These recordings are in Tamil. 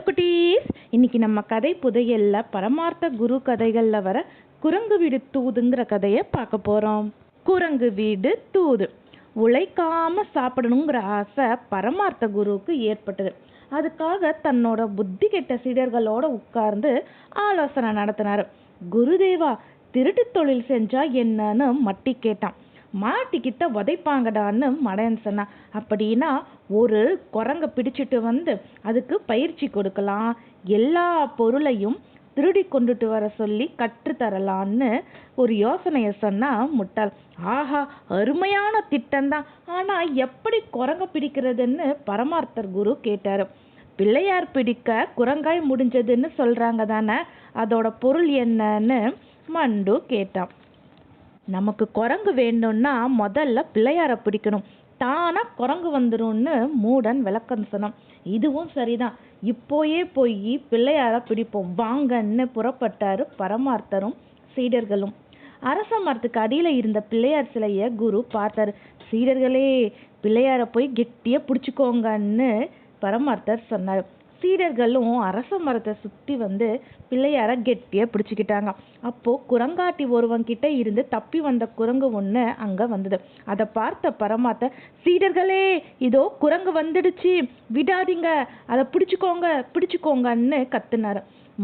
ஹலோ குட்டீஸ். இன்னைக்கு நம்ம கதை புதையல்ல பரமார்த்த குரு கதைகளில் வர குரங்கு வீடு தூதுங்கிற கதையை பார்க்க போகிறோம் குரங்கு வீடு தூது. உழைக்காம சாப்பிடணுங்கிற ஆசை பரமார்த்த குருவுக்கு ஏற்பட்டது. அதுக்காக தன்னோட புத்தி கெட்ட சீடர்களோட உட்கார்ந்து ஆலோசனை நடத்தினார். குருதேவா திருட்டு தொழில் செஞ்சா என்னன்னு மட்டி கேட்டான். மாட்டிக்கிட்ட உதைப்பாங்கடான்னு மடையன் சொன்னான். அப்படின்னா ஒரு குரங்க பிடிச்சிட்டு வந்து அதுக்கு பயிற்சி கொடுக்கலாம். எல்லா பொருளையும் திருடி கொண்டுட்டு வர சொல்லி கற்றுத்தரலான்னு ஒரு யோசனையை சொன்னா முட்டாள். ஆஹா அருமையான திட்டம்தான். ஆனா எப்படி குரங்க பிடிக்கிறதுன்னு பரமார்த்தர் குரு கேட்டாரு. பிள்ளையார் பிடிக்க குரங்காய் முடிஞ்சதுன்னு சொல்றாங்க தானே அதோட பொருள் என்னன்னு மண்டு கேட்டான். நமக்கு குரங்கு வேணும்னா முதல்ல பிள்ளையார பிடிக்கணும். தானா குரங்கு வந்துடும்னு மூடன் விளக்கம் சொன்னான். இதுவும் சரிதான். இப்போயே போய் பிள்ளையார பிடிப்போம். வாங்கன்னு புறப்பட்டாரு பரமார்த்தரும் சீடர்களும். அரச மரத்துக்கு அடியில் இருந்த பிள்ளையார் சிலைய குரு பார்த்தாரு. சீடர்களே பிள்ளையார போய் கெட்டியா பிடிச்சிக்கோங்கன்னு பரமார்த்தர் சொன்னார். சீடர்களும் அரச மரத்தை சுற்றி வந்து பிள்ளையார கெட்டியை பிடிச்சிக்கிட்டாங்க. அப்போது குரங்காட்டி ஒருவன் கிட்ட இருந்து தப்பி வந்த குரங்கு ஒன்று அங்கே வந்தது. அதை பார்த்த பரமாத்த சீடர்களே இதோ குரங்கு வந்துடுச்சு. விடாதீங்க. அதை பிடிச்சிக்கோங்க பிடிச்சிக்கோங்கன்னு கத்துனாரு.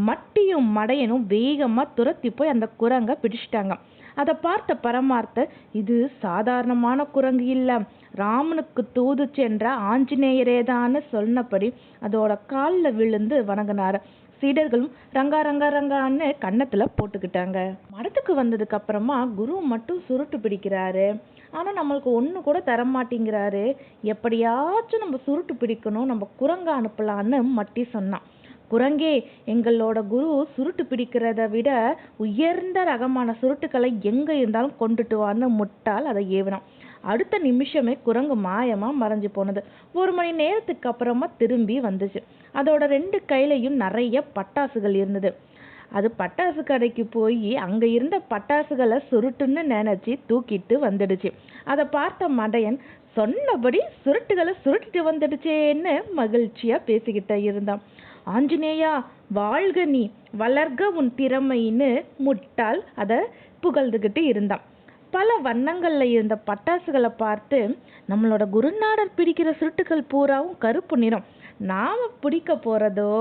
மட்டியும் மடையனும் வேகமாக துரத்தி போய் அந்த குரங்கை பிடிச்சிட்டாங்க. அதை பார்த்த பரமார்த்தர் இது சாதாரணமான குரங்கு இல்லை. ராமனுக்கு தூது சென்ற ஆஞ்சநேயரேதான்னு சொன்னபடி அதோட காலில் விழுந்து வணங்கினார். சீடர்களும் ரங்கா ரங்கா ரங்கான்னு கன்னத்துல போட்டுக்கிட்டாங்க. மடத்துக்கு வந்ததுக்கு அப்புறமா குரு மட்டும் சுருட்டு பிடிக்கிறாரு. ஆனா நம்மளுக்கு ஒண்ணு கூட தர மாட்டேங்கிறாரு எப்படியாச்சும் நம்ம சுருட்டு பிடிக்கணும் நம்ம குரங்க அனுப்பலான்னு மட்டி சொன்னான். குரங்கே எங்களோட குரு சுருட்டு பிடிக்கிறத விட உயர்ந்த ரகமான சுருட்டுக்களை எங்க இருந்தாலும் கொண்டுட்டு வான்னு முட்டால் அதை ஏவினான். அடுத்த நிமிஷமே குரங்கு மாயமா மறைஞ்சு போனது. ஒரு மணி நேரத்துக்கு அப்புறமா திரும்பி வந்துச்சு. அதோட ரெண்டு கையிலையும் நிறைய பட்டாசுகள் இருந்தது. அது பட்டாசு கடைக்கு போய் அங்க இருந்த பட்டாசுகளை சுருட்டுன்னு நினைச்சு தூக்கிட்டு வந்துடுச்சு. அதை பார்த்த மடையன் சொன்னபடி சுருட்டுகளை சுருட்டிட்டு வந்துடுச்சேன்னு மகிழ்ச்சியா பேசிக்கிட்ட இருந்தான். ஆஞ்சநேயா வாழ்க நீ வளர்க உன் திறமைன்னு முட்டாள் அதை புகழ்ந்துகிட்டு இருந்தான். பல வண்ணங்களில் இருந்த பட்டாசுகளை பார்த்து நம்மளோட குருநாடர் பிடிக்கிற சுருட்டுகள் பூராவும் கருப்பு நிறம். நாம் பிடிக்க போகிறதோ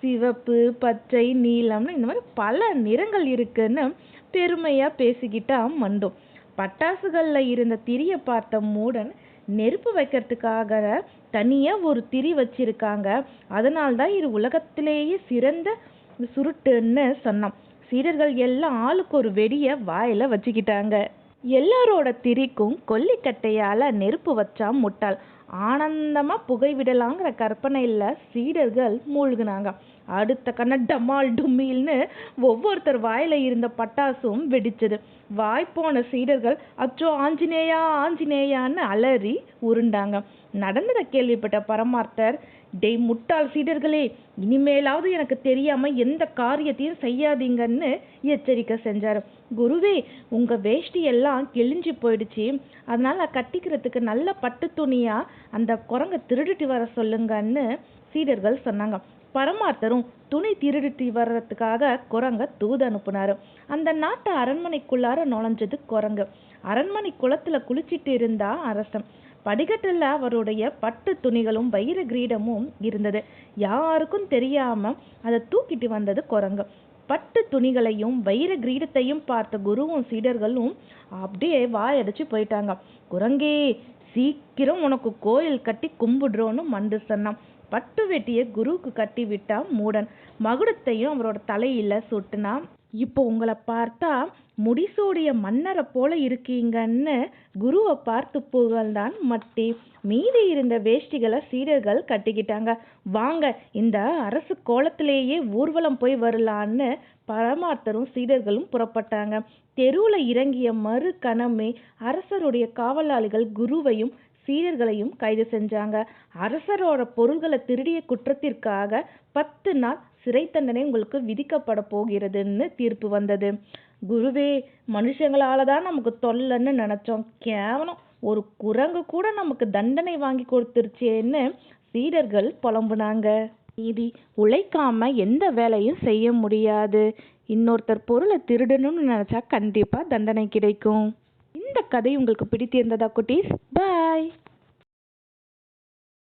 சிவப்பு பச்சை நீலம்னு இந்த மாதிரி பல நிறங்கள் இருக்குன்னு பெருமையாக பேசிக்கிட்டா மண்டும் பட்டாசுகளில் இருந்த திரியை பார்த்த மூடன் நெருப்பு வைக்கிறதுக்காக தனியாக ஒரு திரி வச்சிருக்காங்க. அதனால்தான் இது உலகத்திலேயே சிறந்த சுருட்டுன்னு சொன்னான் சீடர்கள் எல்லாம் ஆளுக்கு ஒரு வெடியை வாயில் வச்சுக்கிட்டாங்க. எல்லாரோட திரிக்கும் கொல்லிக்கட்டையால் நெருப்பு வச்சா முட்டாள். ஆனந்தமாக புகை விடலாங்கிற சீடர்கள் மூழ்கினாங்க. அடுத்த கண்ண டமால் டும்மில்னு ஒவ்வொருத்தர் வாயில இருந்த பட்டாசும் வெடிச்சது. வாய்ப்போன சீடர்கள் அச்சோ ஆஞ்சநேயா ஆஞ்சநேயான்னு அலறி உருண்டாங்க. நடந்ததை கேள்விப்பட்ட பரமார்த்தர் டேய் முட்டாள் சீடர்களே இனிமேலாவது எனக்கு தெரியாம எந்த காரியத்தையும் செய்யாதீங்கன்னு எச்சரிக்கை செஞ்சாரு. குருவே உங்க வேஷ்டி எல்லாம் கிழிஞ்சு போயிடுச்சு. அதனால கட்டிக்கிறதுக்கு நல்ல பட்டு துணியா அந்த குரங்க திருடிட்டு வர சொல்லுங்கன்னு சீடர்கள் சொன்னாங்க. பரமார்த்தரும் துணி திருடிட்டு வர்றதுக்காக குரங்க தூது அனுப்புனாரு. அந்த நாட்டு அரண்மனைக்குள்ளார நுழைஞ்சது குரங்கு. அரண்மனை குளத்துல குளிச்சிட்டு இருந்தா அரசன். படிக்கட்டில் அவருடைய பட்டு துணிகளும் வைர கிரீடமும் இருந்தது. யாருக்கும் தெரியாம அதை தூக்கிட்டு வந்தது குரங்கு. பட்டு துணிகளையும் வைர கிரீடத்தையும் பார்த்த குருவும் சீடர்களும் அப்படியே வாயடிச்சு போயிட்டாங்க. குரங்கே சீக்கிரம் உனக்கு கோயில் கட்டி கும்பிடுறோன்னு மண்டு சொன்னான். பட்டு வெட்டிய குருவுக்கு கட்டி விட்டான் மூடன். மகுடத்தையும் அவரோட தலையில சுட்டுனா இப்போ உங்களை பார்த்தா முடிசூடிய மன்னரை போல இருக்கீங்கன்னு குருவை பார்த்து புகழ்ந்தான் மட்டி. மீதி இருந்த வேஷ்டிகளை சீடர்கள் கட்டிக்கிட்டாங்க. வாங்க இந்த அரசு கோலத்திலேயே ஊர்வலம் போய் வரலான்னு பரமார்த்தரும் சீடர்களும் புறப்பட்டாங்க. தெருவில் இறங்கிய மறு கணமே அரசருடைய காவலாளிகள் குருவையும் சீடர்களையும் கைது செஞ்சாங்க. அரசரோட பொருள்களை திருடிய குற்றத்திற்காக பத்து நாள் சிறை தண்டனை உங்களுக்கு விதிக்கப்பட போகிறதுன்னு தீர்ப்பு வந்தது. குருவே மனுஷங்களால தான் நமக்கு தொல்லைன்னு நினைச்சோம். கேவலம் ஒரு குரங்கு கூட நமக்கு தண்டனை வாங்கி கொடுத்துருச்சேன்னு சீடர்கள் புலம்புனாங்க. நீதி உழைக்காம எந்த வேலையும் செய்ய முடியாது. இன்னொருத்தர் பொருளை திருடணும்னு நினச்சா கண்டிப்பாக தண்டனை கிடைக்கும். இந்த கதை உங்களுக்கு பிடித்திருந்ததா குட்டீஸ்? பாய்